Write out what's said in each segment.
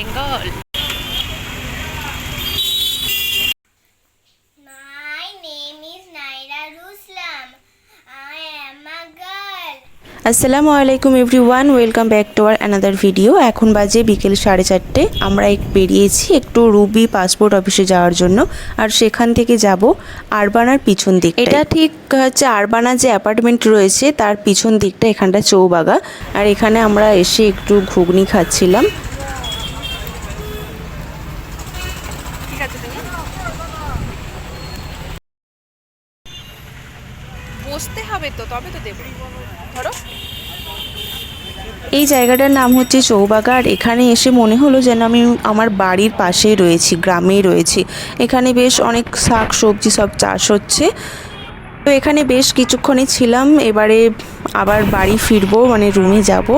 Bengal My name is Naira Ruslam. I am a girl. আসসালামু আলাইকুম everyone welcome back to our another video এখন বাজে বিকেল সাড়ে চারটে। আমরা এক বেরিয়েছি একটু রুবি পাসপোর্ট অফিসে যাওয়ার জন্য। আর সেখান থেকে যাব আরবানার পিছন দিক এটা ঠিক হচ্ছে আরবানা যে অ্যাপার্টমেন্ট রয়েছে তার পিছন দিকটা এখানটা চৌবাগা। আর এখানে আমরা এসে একটু ঘুগনি খাচ্ছিলাম। বসতে হবে তো, তবে তো ধরো। এই জায়গাটার নাম হচ্ছে চৌবাগার এখানে এসে মনে হলো যেন আমি আমার বাড়ির পাশেই রয়েছি, গ্রামেই রয়েছি। এখানে বেশ অনেক শাক, সবজি সব চাষ হচ্ছে। তো এখানে বেশ কিছুক্ষণই ছিলাম এবারে আবার বাড়ি ফিরবো মানে রুমে যাব।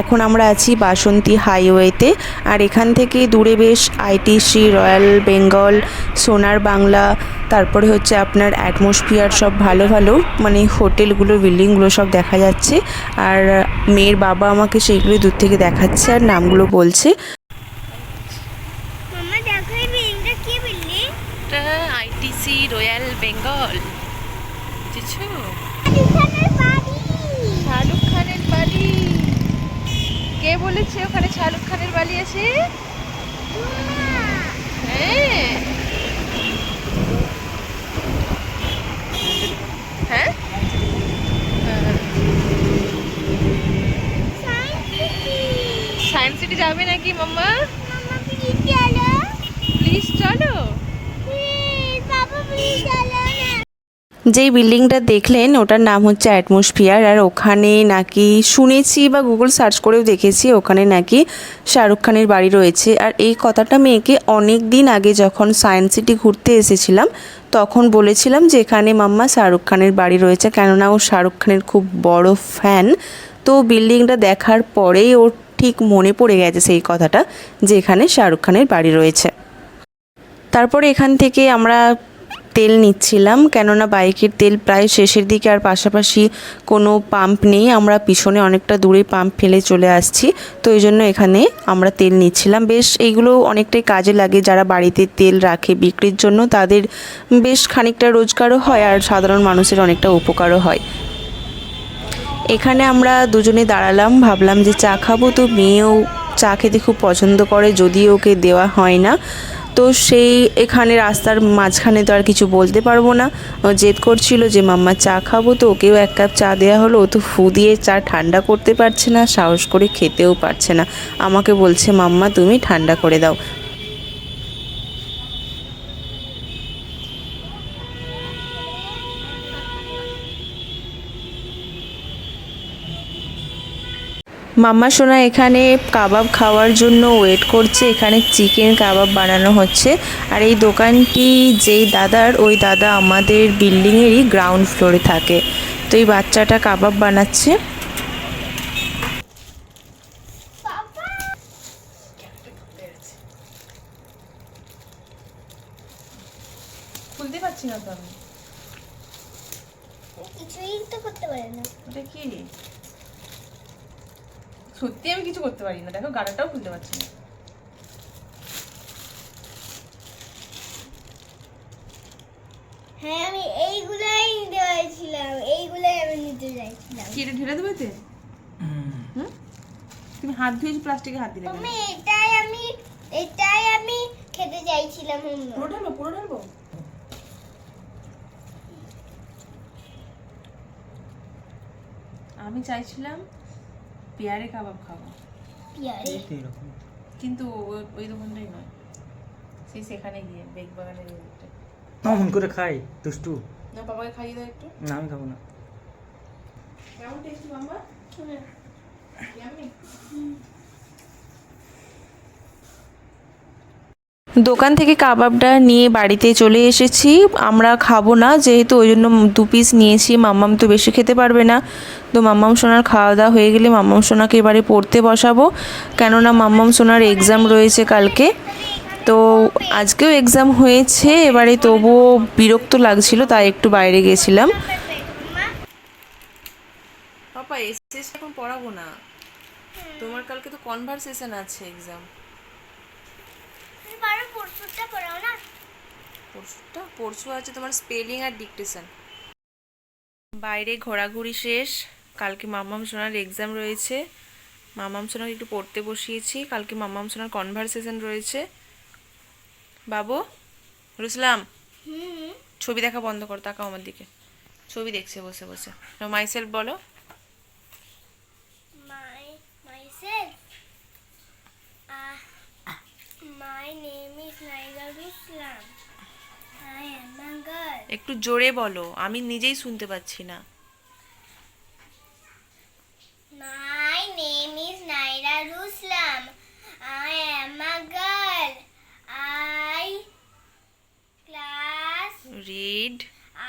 এখন আমরা আছি বাসন্তী হাইওয়েতে আর এখান থেকে দূরে বেশ আইটিসি রয়্যাল বেঙ্গল সোনার বাংলা তারপরে হচ্ছে আপনার অ্যাটমসফিয়ার সব ভালো ভালো মানে হোটেলগুলো বিল্ডিংগুলো সব দেখা যাচ্ছে। আর মেয়ের বাবা আমাকে সেইগুলো দূর থেকে দেখাচ্ছে আর নামগুলো বলছে। মাম্মা দেখো এই বিল্ডিংটা কি বিল্ডিং? এটা আইটিসি রয়্যাল বেঙ্গল বুঝেছ শাহরুখ খানের বাড়ি। কে বলেছে ওখানে শাহরুখ খানের বাড়ি আছে? হ্যাঁ। হ্যাঁ? সায়েন্স সিটি যাবে নাকি মাম্মা? প্লিজ চলো। প্লিজ বাবা প্লিজ চলো। যেই বিল্ডিংটা দেখলেন, ওটার নাম হচ্ছে অ্যাটমসফিয়ার। আর ওখানে নাকি শুনেছি বা গুগল সার্চ করেও দেখেছি, ওখানে নাকি শাহরুখ খানের বাড়ি রয়েছে। আর এই কথাটা মেয়েকে অনেক দিন আগে যখন সায়েন্স সিটি ঘুরতে এসেছিলাম, তখন বলেছিলাম যে এখানে মাম্মা শাহরুখ খানের বাড়ি রয়েছে, কেননা ও শাহরুখ খানের খুব বড় ফ্যান। তো বিল্ডিংটা দেখার পরেই ওর ঠিক মনে পড়ে গেছে সেই কথাটা, যে এখানে শাহরুখ খানের বাড়ি রয়েছে। তারপরে এখান থেকে আমরা তেল নিচ্ছিলাম, কেননা বাইকের তেল প্রায় শেষের দিকে আর পাশাপাশি কোনো পাম্প নেই। আমরা পিছনে অনেকটা দূরে পাম্প ফেলে চলে আসছি, তো এই জন্য এখানে আমরা তেল নিচ্ছিলাম। বেশ, এইগুলো অনেকটাই কাজে লাগে যারা বাড়িতে তেল রাখে বিক্রির জন্য। তাদের বেশ খানিকটা রোজগারও হয় আর সাধারণ মানুষের অনেকটা উপকারও হয়। এখানে আমরা দুজনে দাঁড়ালাম, ভাবলাম যে চা খাব। তো মেয়েও চা খেতে খুব পছন্দ করে, যদিও ওকে দেওয়া হয় না। তো সেই এখানে রাস্তার মাঝখানে তো আর কিছু বলতে পারব না। জেদ করছিল যে, মাম্মা, চা খাব তো, ওকেও এক কাপ চা দেওয়া হলো। ও তো ফু দিয়ে চা ঠান্ডা করতে পারছে না, সাহস করে খেতেও পারছে না। আমাকে বলছে, মাম্মা, তুমি ঠান্ডা করে দাও। মাম্মা সোনা এখানে কাবাব খাওয়ার জন্য ওয়েট করছে। এখানে চিকেন কাবাব বানানো হচ্ছে। আর এই দোকানটি যেই দাদার ওই দাদা আমাদের বিল্ডিংয়েরই গ্রাউন্ড ফ্লোরে থাকে। তো এই বাচ্চাটা কাবাব বানাচ্ছে। খুলতে পারছি না তো আমি। কিছুই তো করতে পারে না। ওটা কি সত্যি আমি কিছু করতে পারি না। দেখো গাড়াটাও খুলতে পারছি না। হ্যাঁ আমি এইগুলাই নিতে চাইছিলাম এইগুলাই আমি নিতে চাইছিলাম। কি এটা ঢেলে দেবে তুমি হাত ধুয়েছি প্লাস্টিকে হাত দিলে? তুমি এটাই আমি এটাই আমি খেতে চাইছিলাম। পুরো ঢালবো পুরো ঢালবো? আমি চাইছিলাম পেয়ারে কাবাব খাব। পিয়ারে? কিন্তু ওই- দোকানটাই নয়। সেই সেখানে গিয়ে বেগ বাগানের দিকটা। করে খাই দুষ্টু। না বাবাকে খাইয়ে দাও একটু। না আমি খাব না। কেমন টেস্টি মাম্মা দোকান থেকে কাবাবটা নিয়ে বাড়িতে চলে এসেছি। আমরা খাব না যেহেতু ওই জন্য দু পিস নিয়েছি। মাম্মাম তো বেশি খেতে পারবে না। তো মাম্মাম সোনার খাওয়া দাওয়া হয়ে গেলে মাম্মাম সোনাকে এবারে পড়তে বসাবো। কেননা মাম্মাম সোনার এক্সাম রয়েছে কালকে। তো আজকেও এক্সাম হয়েছে এবারে তবুও বিরক্ত লাগছিল তাই একটু বাইরে গেছিলাম। পাপা এসএস এখন পড়াবো না। তোমার কালকে তো কনভারসেশন আছে এক্সাম পরশুটা পরশু আছে তোমার স্পেলিং আর ডিকটেশন বাইরে ঘোরাঘুরি শেষ। কালকে মামাম সোনার এক্সাম রয়েছে। মামাম সোনার একটু পড়তে বসিয়েছি। কালকে মামাম সোনার কনভারসেশন রয়েছে। বাবু রুসলাম ছবি দেখা বন্ধ কর তাকাও আমার দিকে। ছবি দেখছে বসে বসে। মাইসেলফ বলো. একটু জোরে বলো আমি নিজেই শুনতে পাচ্ছি না। My name is Naira Ruslam. I am a girl. I class read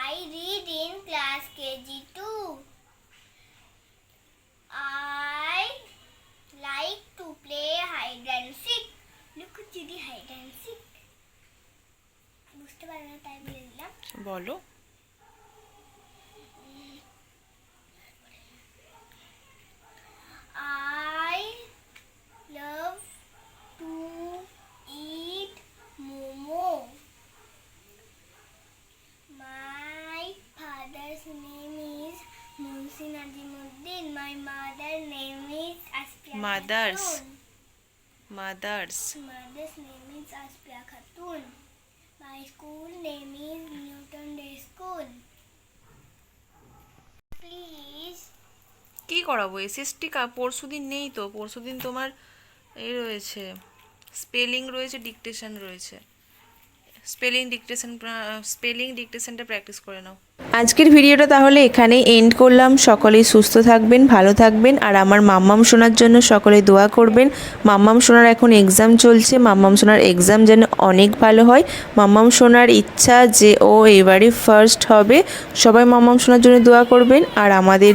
I read in class KG2. I like to play hide and seek. Look at Judy hide and seek. বুঝতে পারবে না তাই বলে দিলাম বলো I love to eat momo. My father's name is Munsi Najimuddin. My mother's name is Aspia Mothers. Mother's name is Aspia Khatun. My school name is Newton Day School. Please. কি করাবো SST কা পরশু দিন নেই তো পরশু দিন তোমার এই রয়েছে স্পেলিং রয়েছে ডিকটেশন রয়েছে স্পেলিং ডিকটেশন স্পেলিং ডিকটেশনটা প্র্যাকটিস করে নাও। আজকের ভিডিওটা তাহলে এখানে এন্ড করলাম। সকলেই সুস্থ থাকবেন, ভালো থাকবেন, আর আমার মাম্মাম শোনার জন্য সকলে দোয়া করবেন। মাম্মাম শোনার এখন এক্সাম চলছে, মাম্মাম শোনার এক্সাম যেন অনেক ভালো হয়। মাম্মাম শোনার ইচ্ছা যে ও এবারে ফার্স্ট হবে, সবাই মাম্মাম শোনার জন্য দোয়া করবেন, আর আমাদের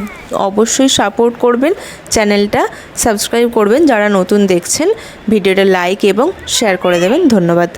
অবশ্যই সাপোর্ট করবেন। চ্যানেলটা সাবস্ক্রাইব করবেন, যারা নতুন দেখছেন, ভিডিওটা লাইক এবং শেয়ার করে দেবেন। ধন্যবাদ।